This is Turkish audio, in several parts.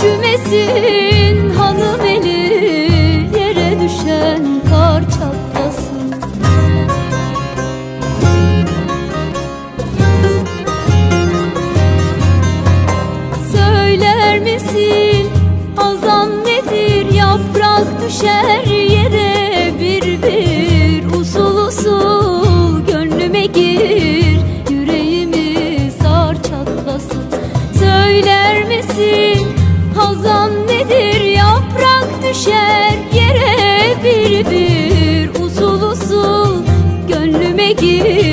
üşümesin gibi.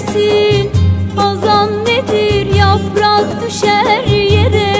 bilirsin Bazan nedir? Yaprak düşer yere.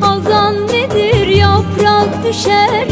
Hazan nedir? Yaprak düşer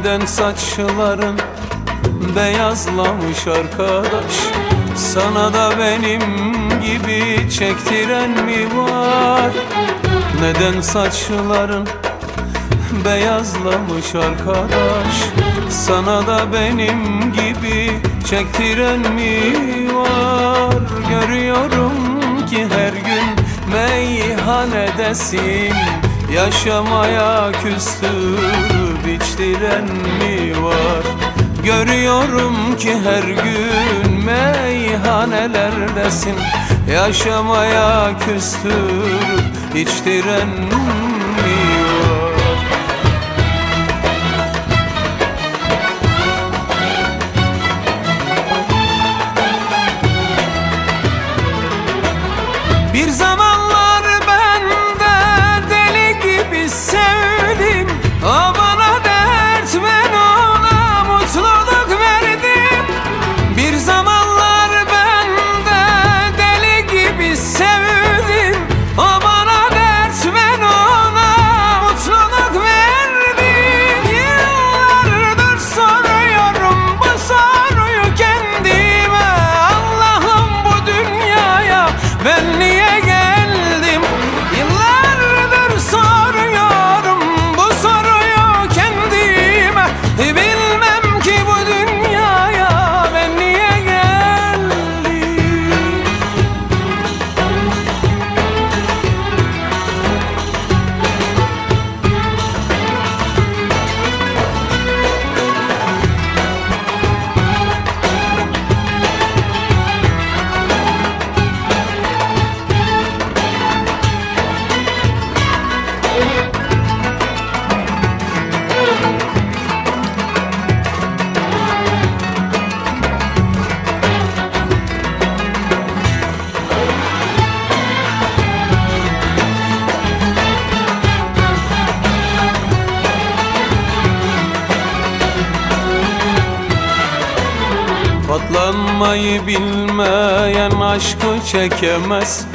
Bitmeden saçların beyazlamış arkadaş Sana da benim gibi çektiren mi var? Neden saçların beyazlamış arkadaş Sana da benim gibi çektiren mi var? Görüyorum ki her gün meyhanedesin Yaşamaya küstürüp içtiren mi var? Görüyorum ki her gün meyhanelerdesin Yaşamaya küstürüp içtiren mi Katlanmayı bilmeyen aşkı çekemez.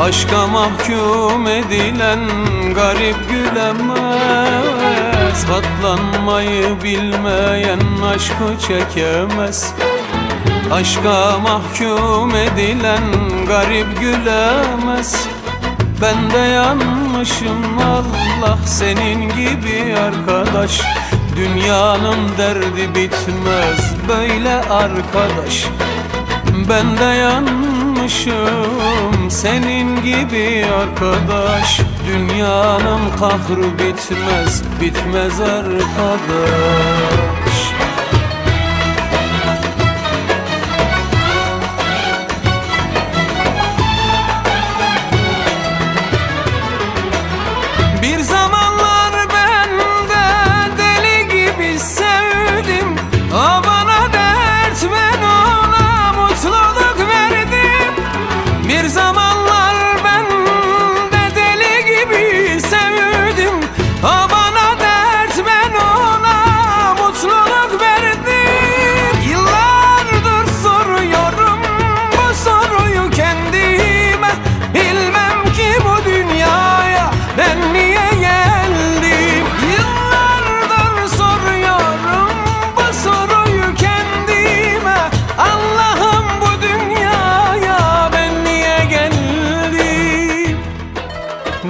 Aşka mahkum edilen garip gülemez. Katlanmayı bilmeyen aşkı çekemez. Aşka mahkum edilen garip gülemez. Ben de yanmışım Allah senin gibi arkadaş Dünyanın derdi bitmez böyle arkadaş. Ben de yanmışım senin gibi arkadaş. Dünyanın kahrı bitmez bitmez arkadaş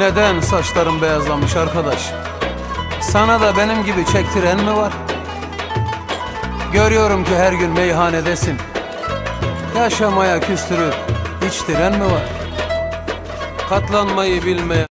Neden saçlarım beyazlamış arkadaş? Sana da benim gibi çektiren mi var? Görüyorum ki her gün meyhanedesin Yaşamaya küstürüp içtiren mi var? Katlanmayı bilmeyen